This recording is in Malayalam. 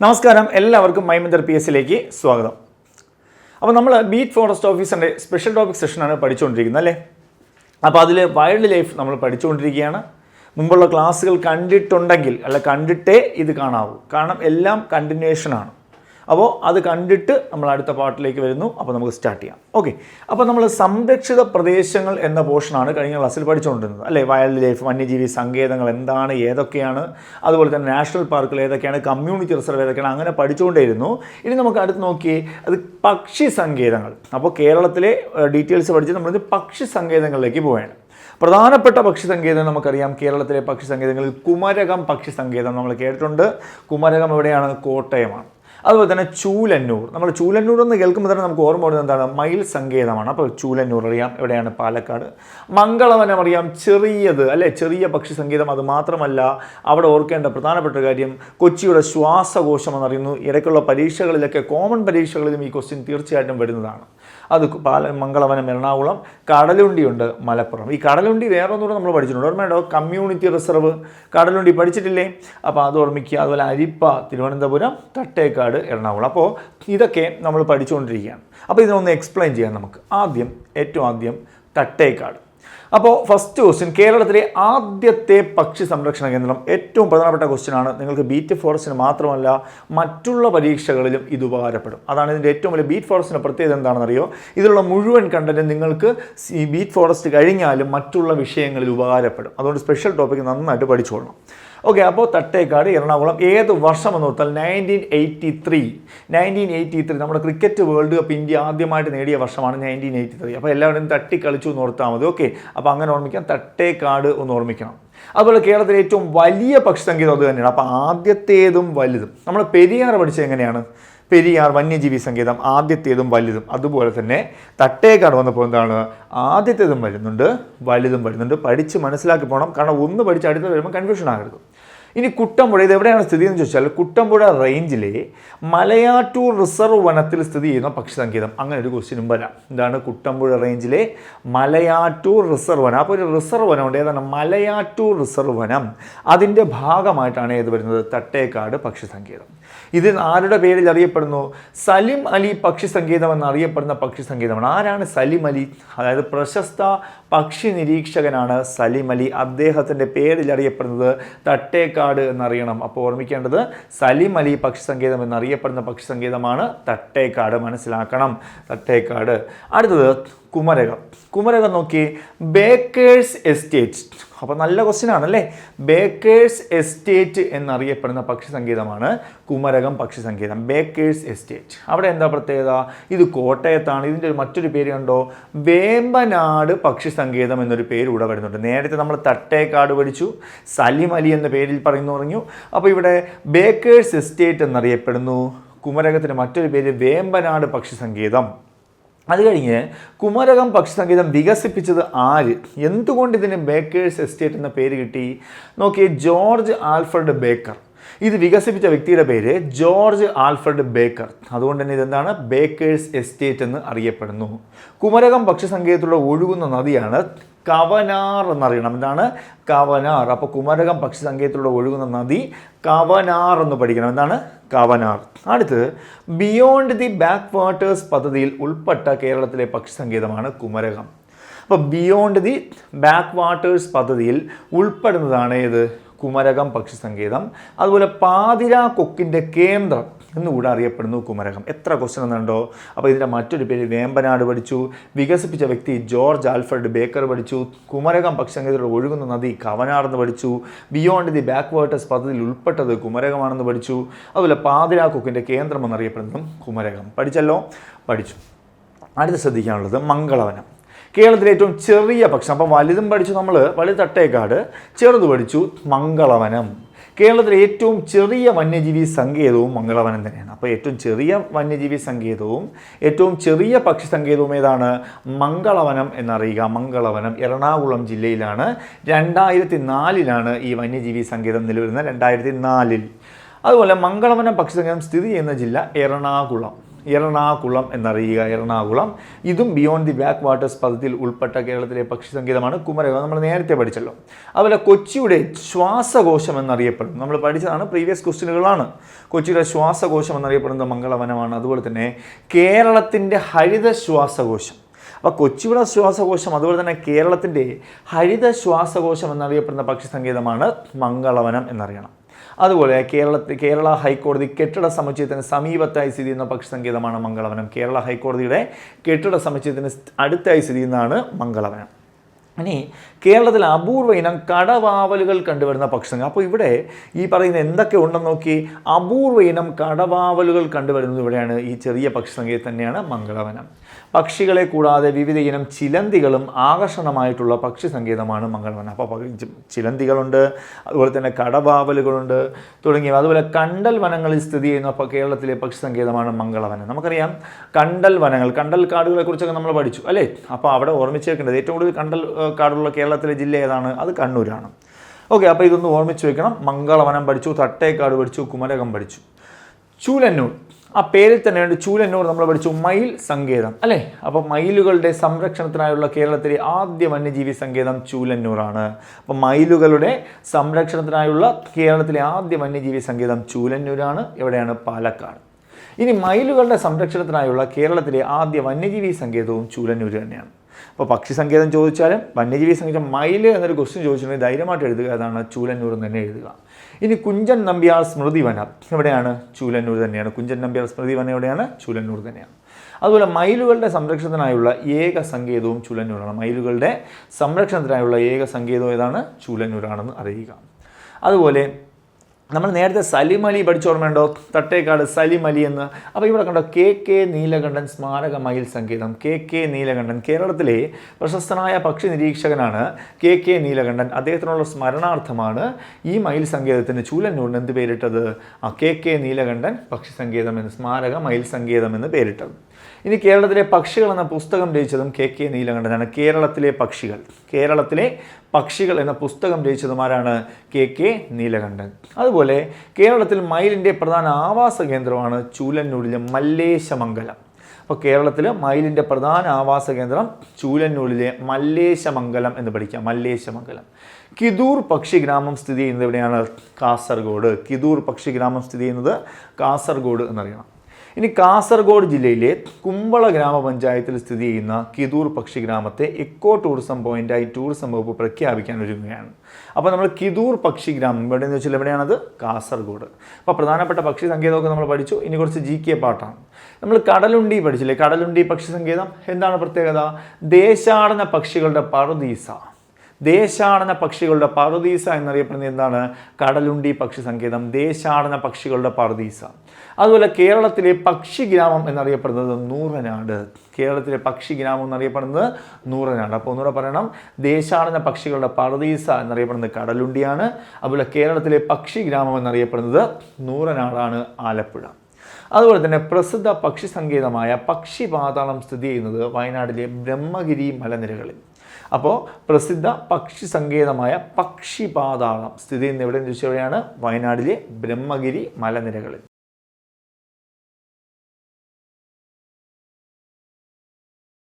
നമസ്കാരം എല്ലാവർക്കും മൈമന്ദർ പി എസിലേക്ക് സ്വാഗതം. അപ്പോൾ നമ്മൾ ബീറ്റ് ഫോറസ്റ്റ് ഓഫീസറിന്റെ സ്പെഷ്യൽ ടോപ്പിക് സെഷനാണ് പഠിച്ചുകൊണ്ടിരിക്കുന്നത് അല്ലേ? അപ്പോൾ അതിൽ വൈൽഡ് ലൈഫ് നമ്മൾ പഠിച്ചുകൊണ്ടിരിക്കുകയാണ്. മുമ്പുള്ള ക്ലാസ്സുകൾ കണ്ടിട്ടുണ്ടെങ്കിൽ അല്ല കണ്ടിട്ടേ ഇത് കാണാവൂ. കാരണം എല്ലാം കണ്ടിന്യൂഷനാണ് അപ്പോൾ അത് കണ്ടിട്ട് നമ്മൾ അടുത്ത പാട്ടിലേക്ക് വരുന്നു. അപ്പോൾ നമുക്ക് സ്റ്റാർട്ട് ചെയ്യാം. ഓക്കെ അപ്പോൾ നമ്മൾ സംരക്ഷിത പ്രദേശങ്ങൾ എന്ന പോർഷനാണ് കഴിഞ്ഞ ക്ലാസ്സിൽ പഠിച്ചുകൊണ്ടിരുന്നത്. അല്ലേ? വൈൽഡ് ലൈഫ് വന്യജീവി സങ്കേതങ്ങൾ എന്താണ് ഏതൊക്കെയാണ്? അതുപോലെ തന്നെ നാഷണൽ പാർക്കുകൾ ഏതൊക്കെയാണ് കമ്മ്യൂണിറ്റി റിസർവ് ഏതൊക്കെയാണ് അങ്ങനെ പഠിച്ചുകൊണ്ടേയിരുന്നു. ഇനി നമുക്ക് അടുത്ത് നോക്കി അത് പക്ഷി സങ്കേതങ്ങൾ. അപ്പോൾ കേരളത്തിലെ ഡീറ്റെയിൽസ് പഠിച്ച് നമ്മൾ പക്ഷി സങ്കേതങ്ങളിലേക്ക് പോവുകയാണ്. പ്രധാനപ്പെട്ട പക്ഷി സങ്കേതം നമുക്കറിയാം. കേരളത്തിലെ പക്ഷി സങ്കേതങ്ങളിൽ കുമരകം പക്ഷി സങ്കേതം നമ്മൾ കേട്ടിട്ടുണ്ട്. കുമരകം എവിടെയാണ്? കോട്ടയമാണ്. അതുപോലെ തന്നെ ചൂലന്നൂർ. നമ്മൾ ചൂലന്നൂർ എന്ന് കേൾക്കുമ്പോൾ തന്നെ നമുക്ക് ഓർമ്മ വരുന്നത് എന്താണ്? മയിൽ സങ്കേതമാണ്. അപ്പോൾ ചൂലന്നൂർ അറിയാം. എവിടെയാണ്? പാലക്കാട്. മംഗളവനം അറിയാം. ചെറിയത് അല്ലെ? ചെറിയ പക്ഷി സങ്കേതം അത് മാത്രമല്ല അവിടെ ഓർക്കേണ്ട പ്രധാനപ്പെട്ട കാര്യം കൊച്ചിയുടെ ശ്വാസകോശം എന്നറിയുന്നു. ഇടയ്ക്കുള്ള പരീക്ഷകളിലൊക്കെ കോമൺ പരീക്ഷകളിലും ഈ ക്വസ്റ്റ്യൻ തീർച്ചയായിട്ടും വരുന്നതാണ്. അത് പാല മംഗളവനം എറണാകുളം കടലുണ്ടിയുണ്ട് മലപ്പുറം. ഈ കടലുണ്ടി വേറെ ഒന്നുകൂടെ നമ്മൾ പഠിച്ചിട്ടുണ്ട്. ഓർമ്മയുണ്ടോ കമ്മ്യൂണിറ്റി റിസർവ്. കടലുണ്ടി പഠിച്ചിട്ടില്ലേ? അപ്പോൾ അത് ഓർമ്മിക്കുക. അതുപോലെ അരിപ്പ തിരുവനന്തപുരം തട്ടേക്കാട് എറണാകുളം. അപ്പോൾ ഇതൊക്കെ നമ്മൾ പഠിച്ചുകൊണ്ടിരിക്കുകയാണ്. അപ്പോൾ ഇതിനൊന്ന് എക്സ്പ്ലെയിൻ ചെയ്യാം നമുക്ക്. ആദ്യം ഏറ്റവും ആദ്യം തട്ടേക്കാട്. അപ്പോൾ ഫസ്റ്റ് ക്വസ്റ്റ്യൻ കേരളത്തിലെ ആദ്യത്തെ പക്ഷി സംരക്ഷണ കേന്ദ്രം. ഏറ്റവും പ്രധാനപ്പെട്ട ക്വസ്റ്റ്യൻ ആണ്. നിങ്ങൾക്ക് ബീറ്റ് ഫോറസ്റ്റിന് മാത്രമല്ല മറ്റുള്ള പരീക്ഷകളിലും ഇത് ഉപകാരപ്പെടും. അതാണ് ഇതിന്റെ ഏറ്റവും വലിയ ബീറ്റ് ഫോറസ്റ്റിന്റെ പ്രത്യേകത എന്താണെന്നറിയോ? ഇതിലുള്ള മുഴുവൻ കണ്ടന്റ് നിങ്ങൾക്ക് ഈ ബീറ്റ് ഫോറസ്റ്റ് കഴിഞ്ഞാലും മറ്റുള്ള വിഷയങ്ങളിൽ ഉപകാരപ്പെടും. അതുകൊണ്ട് സ്പെഷ്യൽ ടോപ്പിക് നന്നായിട്ട് പഠിച്ചോളണം ഓക്കെ അപ്പോൾ തട്ടേക്കാട് എറണാകുളം ഏത് വർഷം എന്ന് ഓർത്താൽ nineteen eighty three nineteen eighty three നമ്മുടെ ക്രിക്കറ്റ് വേൾഡ് കപ്പ് ഇന്ത്യ ആദ്യമായിട്ട് നേടിയ വർഷമാണ് നയന്റീൻ എയ്റ്റി ത്രീ അപ്പോൾ എല്ലാവരും തട്ടി കളിച്ചു എന്ന് ഓർത്താൽ മതി. ഓക്കെ അപ്പോൾ അങ്ങനെ ഓർമ്മിക്കാം. തട്ടേക്കാട് ഒന്ന് ഓർമ്മിക്കണം. അതുപോലെ കേരളത്തിലെ ഏറ്റവും വലിയ പക്ഷി സങ്കേതം അത് തന്നെയാണ്. അപ്പോൾ ആദ്യത്തേതും വലുതും. നമ്മൾ പെരിയാർ പഠിച്ചത് എങ്ങനെയാണ്? പെരിയാർ വന്യജീവി സങ്കേതം ആദ്യത്തേതും വലുതും. അതുപോലെ തന്നെ തട്ടേക്കാട് വന്നപ്പോൾ എന്താണ്? ആദ്യത്തേതും വരുന്നുണ്ട് വലുതും വരുന്നുണ്ട്. പഠിച്ച് മനസ്സിലാക്കി പോകണം. കാരണം ഒന്ന് പഠിച്ച് അടുത്ത് വരുമ്പോൾ കൺഫ്യൂഷൻ ആകരുത്. ഇനി കുട്ടമ്പുഴ ഇത് എവിടെയാണ് സ്ഥിതി എന്ന് ചോദിച്ചാൽ കുട്ടമ്പുഴ റേഞ്ചിലെ മലയാറ്റൂർ റിസർവ് വനത്തിൽ സ്ഥിതി ചെയ്യുന്ന പക്ഷി സങ്കേതം അങ്ങനെ ഒരു ക്വസ്റ്റ്യനും വരാം. എന്താണ് കുട്ടമ്പുഴ റേഞ്ചിലെ മലയാറ്റൂർ റിസർവ് വനം? അപ്പോൾ ഒരു റിസർവ് വനമുണ്ട് ഏതാണ്? മലയാറ്റൂർ റിസർവ് വനം. അതിന്റെ ഭാഗമായിട്ടാണ് ഏത് വരുന്നത്? തട്ടേക്കാട് പക്ഷി സങ്കേതം ഇത് ആരുടെ പേരിൽ അറിയപ്പെടുന്നു? സലിം അലി പക്ഷി സങ്കേതം എന്നറിയപ്പെടുന്ന പക്ഷി സങ്കേതമാണ്. ആരാണ് സലിം അലി? അതായത് പ്രശസ്ത പക്ഷി നിരീക്ഷകനാണ് സലിം അലി. അദ്ദേഹത്തിന്റെ പേരിൽ അറിയപ്പെടുന്നത് തട്ടേക്കാട് എന്നറിയണം. അപ്പോൾ ഓർമ്മിക്കേണ്ടത് സലിം അലി പക്ഷി സങ്കേതം എന്നറിയപ്പെടുന്ന പക്ഷി സങ്കേതമാണ് തട്ടേക്കാട്. മനസ്സിലാക്കണം. തട്ടേക്കാട്. അടുത്തത് കുമരകം. കുമരകം നോക്കി. ബേക്കേഴ്സ് എസ്റ്റേറ്റ് അപ്പോൾ നല്ല ക്വസ്റ്റ്യൻ ആണല്ലേ? ബേക്കേഴ്സ് എസ്റ്റേറ്റ് എന്നറിയപ്പെടുന്ന പക്ഷി സംഗീതമാണ് കുമരകം പക്ഷി സംഗീതം ബേക്കേഴ്സ് എസ്റ്റേറ്റ് അവിടെ എന്താ പ്രത്യേകത? ഇത് കോട്ടയത്താണ്. ഇതിന്റെ ഒരു മറ്റൊരു പേര് കണ്ടോ? വേമ്പനാട് പക്ഷി സംഗീതം എന്നൊരു പേര് ഇവിടെ വരുന്നുണ്ട്. നേരത്തെ നമ്മൾ തട്ടേക്കാട് പഠിച്ചു. സലിം അലി എന്ന പേരിൽ പറയുന്നു പറഞ്ഞു. അപ്പോൾ ഇവിടെ ബേക്കേഴ്സ് എസ്റ്റേറ്റ് എന്നറിയപ്പെടുന്നു. കുമരകത്തിന് മറ്റൊരു പേര് വേമ്പനാട് പക്ഷി സങ്കേതം അത് കഴിഞ്ഞ് കുമരകം പക്ഷി സംഗീതം വികസിപ്പിച്ചത് ആര്? എന്തുകൊണ്ട് ഇതിന് ബേക്കേഴ്സ് എസ്റ്റേറ്റ് എന്ന പേര് കിട്ടി? നോക്കിയേ ജോർജ് ആൽഫ്രഡ് ബേക്കർ. ഇത് വികസിപ്പിച്ച വ്യക്തിയുടെ പേര് ജോർജ് ആൽഫ്രഡ് ബേക്കർ. അതുകൊണ്ട് തന്നെ ഇതെന്താണ്? ബേക്കേഴ്സ് എസ്റ്റേറ്റ് എന്ന് അറിയപ്പെടുന്നു. കുമരകം പക്ഷിസങ്കേതത്തിലൂടെ ഒഴുകുന്ന നദിയാണ് കവനാർ എന്നറിയണം. എന്താണ്? കവനാർ. അപ്പോൾ കുമരകം പക്ഷി സങ്കേതത്തിലൂടെ ഒഴുകുന്ന നദി കവനാർ എന്ന് പഠിക്കണം. എന്താണ്? കവനാർ. അടുത്ത് ബിയോണ്ട് ദി ബാക്ക് വാട്ടേഴ്സ് പദ്ധതിയിൽ ഉൾപ്പെട്ട കേരളത്തിലെ പക്ഷി സങ്കേതമാണ് കുമരകം. അപ്പോൾ ബിയോണ്ട് ദി ബാക്ക് വാട്ടേഴ്സ് പദ്ധതിയിൽ ഉൾപ്പെടുന്നതാണ് ഏത്? കുമരകം പക്ഷി സങ്കേതം അതുപോലെ പാതിര കൊക്കിന്റെ കേന്ദ്രം എന്നുകൂടെ അറിയപ്പെടുന്നു കുമരകം. എത്ര ക്വസ്റ്റൻ എന്നുണ്ടോ അപ്പോൾ ഇതിന്റെ മറ്റൊരു പേര് വേമ്പനാട് പഠിച്ചു. വികസിപ്പിച്ച വ്യക്തി ജോർജ് ആൽഫ്രഡ് ബേക്കർ പഠിച്ചു. കുമരകം പക്ഷി സങ്കേതത്തിലൂടെ ഒഴുകുന്ന നദി കവനാടെന്ന് പഠിച്ചു. ബിയോണ്ട് ദി ബാക്ക് പദ്ധതിയിൽ ഉൾപ്പെട്ടത് കുമരകമാണെന്ന് പഠിച്ചു. അതുപോലെ പാതിര കൊക്കിന്റെ കേന്ദ്രം എന്നറിയപ്പെടുന്നതും കുമരകം. പഠിച്ചല്ലോ? പഠിച്ചു. അടുത്ത് ശ്രദ്ധിക്കാനുള്ളത് മംഗളവനം. കേരളത്തിലെ ഏറ്റവും ചെറിയ പക്ഷം. അപ്പം വലുതും പഠിച്ചു നമ്മൾ വലുത് തട്ടേക്കാട് ചെറുത് പഠിച്ചു മംഗളവനം. കേരളത്തിലെ ഏറ്റവും ചെറിയ വന്യജീവി സങ്കേതവും മംഗളവനം തന്നെയാണ്. അപ്പോൾ ഏറ്റവും ചെറിയ വന്യജീവി സങ്കേതവും ഏറ്റവും ചെറിയ പക്ഷി സങ്കേതവും ഏതാണ്? മംഗളവനം എന്നറിയുക. മംഗളവനം എറണാകുളം ജില്ലയിലാണ്. രണ്ടായിരത്തി നാലിലാണ് ഈ വന്യജീവി സങ്കേതം നിലവിലുന്നത് രണ്ടായിരത്തി നാലിൽ അതുപോലെ മംഗളവനം പക്ഷി സങ്കേതം സ്ഥിതി ചെയ്യുന്ന ജില്ല എറണാകുളം. എറണാകുളം എന്നറിയുക. എറണാകുളം. ഇതും ബിയോണ്ട് ദി ബാക്ക് വാട്ടേഴ്സ് പദത്തിൽ ഉൾപ്പെട്ട കേരളത്തിലെ പക്ഷി സംഗീതമാണ് കുമരകം. നമ്മൾ നേരത്തെ പഠിച്ചല്ലോ. അതുപോലെ കൊച്ചിയുടെ ശ്വാസകോശം എന്നറിയപ്പെടുന്നു നമ്മൾ പഠിച്ചതാണ് പ്രീവിയസ് ക്വസ്റ്റ്യനുകളാണ് കൊച്ചിയുടെ ശ്വാസകോശം എന്നറിയപ്പെടുന്നത് മംഗളവനമാണ്. അതുപോലെ തന്നെ കേരളത്തിന്റെ ഹരിത ശ്വാസകോശം. അപ്പോൾ കൊച്ചിയുടെ ശ്വാസകോശം അതുപോലെ തന്നെ കേരളത്തിന്റെ ഹരിത ശ്വാസകോശം എന്നറിയപ്പെടുന്ന പക്ഷി സംഗീതമാണ് മംഗളവനം എന്നറിയണം. അതുപോലെ കേരളത്തിൽ കേരള ഹൈക്കോടതി കെട്ടിട സമുച്ചയത്തിന് സമീപത്തായി സ്ഥിതി ചെയ്യുന്ന പക്ഷിസങ്കേതമാണ് മംഗളവനം. കേരള ഹൈക്കോടതിയുടെ കെട്ടിട സമുച്ചയത്തിന് അടുത്തായി സ്ഥിതി ചെയ്യുന്നതാണ് മംഗളവനം. ഇനി കേരളത്തിൽ അപൂർവ ഇനം കടവാവലുകൾ കണ്ടുവരുന്ന പക്ഷിസംഘം അപ്പോൾ ഇവിടെ ഈ പറയുന്ന എന്തൊക്കെ ഉണ്ടെന്ന് നോക്കി അപൂർവ ഇനം കടവാവലുകൾ കണ്ടുവരുന്നത് ഇവിടെയാണ് ഈ ചെറിയ പക്ഷിസംഖ്യയിൽ തന്നെയാണ് മംഗളവനം. പക്ഷികളെ കൂടാതെ വിവിധ ഇനം ചിലന്തികളും ആകർഷണമായിട്ടുള്ള പക്ഷി സങ്കേതമാണ് മംഗളവനം. അപ്പോൾ ചിലന്തികളുണ്ട് അതുപോലെ തന്നെ കടവാവലുകളുണ്ട് തുടങ്ങിയവ. അതുപോലെ കണ്ടൽ വനങ്ങളിൽ സ്ഥിതി ചെയ്യുന്ന കേരളത്തിലെ പക്ഷി സങ്കേതമാണ് മംഗളവനം. നമുക്കറിയാം കണ്ടൽ വനങ്ങൾ കണ്ടൽ കാടുകളെ കുറിച്ചൊക്കെ നമ്മൾ പഠിച്ചു അല്ലേ? അപ്പോൾ അവിടെ ഓർമ്മിച്ച് വെക്കേണ്ടത് ഏറ്റവും കൂടുതൽ കണ്ടൽ കാടുള്ള കേരളത്തിലെ ജില്ല ഏതാണ്? അത് കണ്ണൂരാണ്. ഓക്കെ അപ്പോൾ ഇതൊന്ന് ഓർമ്മിച്ച് വെക്കണം. മംഗളവനം പഠിച്ചു തട്ടേക്കാട് പഠിച്ചു കുമരകം പഠിച്ചു. ചൂലന്നൂർ. ആ പേരിൽ തന്നെയുണ്ട് ചൂലന്നൂർ നമ്മൾ പഠിച്ചു മയിൽ സങ്കേതം. അല്ലേ? അപ്പോൾ മയിലുകളുടെ സംരക്ഷണത്തിനായുള്ള കേരളത്തിലെ ആദ്യ വന്യജീവി സങ്കേതം ചൂലന്നൂറാണ്. അപ്പോൾ മയിലുകളുടെ സംരക്ഷണത്തിനായുള്ള കേരളത്തിലെ ആദ്യ വന്യജീവി സങ്കേതം ചൂലന്നൂരാണ് എവിടെയാണ് പാലക്കാട്. ഇനി മയിലുകളുടെ സംരക്ഷണത്തിനായുള്ള കേരളത്തിലെ ആദ്യ വന്യജീവി സങ്കേതവും ചൂലന്നൂർ തന്നെയാണ്. അപ്പോൾ പക്ഷി സങ്കേതം ചോദിച്ചാലും വന്യജീവി സങ്കേതം മയിൽ എന്നൊരു ക്വസ്റ്റ്യൻ ചോദിച്ചിട്ടുണ്ടെങ്കിൽ ധൈര്യമായിട്ട് എഴുതുക. അതാണ് ചൂലന്നൂർ എന്ന് തന്നെ എഴുതുക. ഇനി കുഞ്ചൻ നമ്പ്യാർ സ്മൃതി വനം. എവിടെയാണ് ചൂലന്നൂർ തന്നെയാണ്. കുഞ്ചൻ നമ്പ്യാർ സ്മൃതി വനം എവിടെയാണ്? ചൂലന്നൂർ തന്നെയാണ്. അതുപോലെ മയിലുകളുടെ സംരക്ഷണത്തിനായുള്ള ഏക സങ്കേതവും ചൂലന്നൂരാണ്. മയിലുകളുടെ സംരക്ഷണത്തിനായുള്ള ഏക സങ്കേതവും ഏതാണ്? ചൂലന്നൂരാണെന്ന് അറിയുക. അതുപോലെ നമ്മൾ നേരത്തെ സലിം അലി പഠിച്ചോർമ്മയുണ്ടോ തട്ടേക്കാട് സലിം അലി എന്ന്. അപ്പോൾ ഇവിടെ കണ്ടോ കെ കെ നീലകണ്ഠൻ സ്മാരക മയിൽ സംഗീതം. കെ കെ നീലകണ്ഠൻ കേരളത്തിലെ പ്രശസ്തനായ പക്ഷി നിരീക്ഷകനാണ് കെ കെ നീലകണ്ഠൻ. അദ്ദേഹത്തിനുള്ള സ്മരണാർത്ഥമാണ് ഈ മയിൽ സംഗീതത്തിന് ചൂലന്നൂരിന് എന്ത് പേരിട്ടത്? ആ കെ കെ നീലകണ്ഠൻ പക്ഷി സംഗീതം എന്ന് സ്മാരക മയിൽ സംഗീതം എന്ന് പേരിട്ടത്. ഇനി കേരളത്തിലെ പക്ഷികൾ എന്ന പുസ്തകം രചിച്ചതും കെ കെ നീലകണ്ഠനാണ് കേരളത്തിലെ പക്ഷികൾ. കേരളത്തിലെ പക്ഷികൾ എന്ന പുസ്തകം രചിച്ചതും ആരാണ്? K K Neelakantan. അതുപോലെ കേരളത്തിൽ മയിലിന്റെ പ്രധാന ആവാസ കേന്ദ്രമാണ് ചൂലന്നൂരിലെ മല്ലേശമംഗലം. അപ്പോൾ കേരളത്തിൽ മയിലിന്റെ പ്രധാന ആവാസ കേന്ദ്രം ചൂലന്നൂരിലെ മല്ലേശമംഗലം എന്ന് പഠിക്കാം. മല്ലേശമംഗലം. കിദൂർ പക്ഷി ഗ്രാമം സ്ഥിതി ചെയ്യുന്നത് എവിടെയാണ്? കാസർഗോഡ്. കിദൂർ പക്ഷി ഗ്രാമം സ്ഥിതി ചെയ്യുന്നത് കാസർഗോഡ് എന്നറിയണം. ഇനി കാസർഗോഡ് ജില്ലയിലെ കുമ്പള ഗ്രാമപഞ്ചായത്തിൽ സ്ഥിതി ചെയ്യുന്ന കിതൂർ പക്ഷി ഗ്രാമത്തെ എക്കോ ടൂറിസം പോയിന്റായി ടൂറിസം വകുപ്പ് പ്രഖ്യാപിക്കാൻ ഒരുങ്ങുകയാണ്. അപ്പോൾ നമ്മൾ കിതൂർ പക്ഷി ഗ്രാമം എവിടെയെന്ന് വെച്ചാൽ എവിടെയാണത്? കാസർഗോഡ്. അപ്പോൾ പ്രധാനപ്പെട്ട പക്ഷി സങ്കേതമൊക്കെ നമ്മൾ പഠിച്ചു. ഇനി കുറച്ച് ജി കെ പാട്ടാണ്. നമ്മൾ കടലുണ്ടി പഠിച്ചില്ലേ? കടലുണ്ടി പക്ഷി സങ്കേതം. എന്താണ് പ്രത്യേകത? ദേശാടന പക്ഷികളുടെ പറുദീസ. ദേശാടന പക്ഷികളുടെ പറുദീസ എന്നറിയപ്പെടുന്നത് എന്താണ്? കടലുണ്ടി പക്ഷി സങ്കേതം. ദേശാടന പക്ഷികളുടെ പറുദീസ. അതുപോലെ കേരളത്തിലെ പക്ഷി ഗ്രാമം എന്നറിയപ്പെടുന്നത് നൂറനാട്. കേരളത്തിലെ പക്ഷി ഗ്രാമം എന്നറിയപ്പെടുന്നത് നൂറനാട്. അപ്പോൾ ഒന്നുകൂടെ പറയണം. ദേശാടന പക്ഷികളുടെ പറദീസ എന്നറിയപ്പെടുന്നത് കടലുണ്ടിയാണ്. അതുപോലെ കേരളത്തിലെ പക്ഷി ഗ്രാമം എന്നറിയപ്പെടുന്നത് നൂറനാടാണ് ആലപ്പുഴ. അതുപോലെ തന്നെ പ്രസിദ്ധ പക്ഷി സങ്കേതമായ പക്ഷി പാതാളം സ്ഥിതി ചെയ്യുന്നത് വയനാട്ടിലെ ബ്രഹ്മഗിരി മലനിരകളിൽ. അപ്പോൾ പ്രസിദ്ധ പക്ഷി സങ്കേതമായ പക്ഷി പാതാളം സ്ഥിതി ചെയ്യുന്ന എവിടെയെന്ന് ചോദിച്ചവയാണ് വയനാടിലെ ബ്രഹ്മഗിരി മലനിരകളിൽ.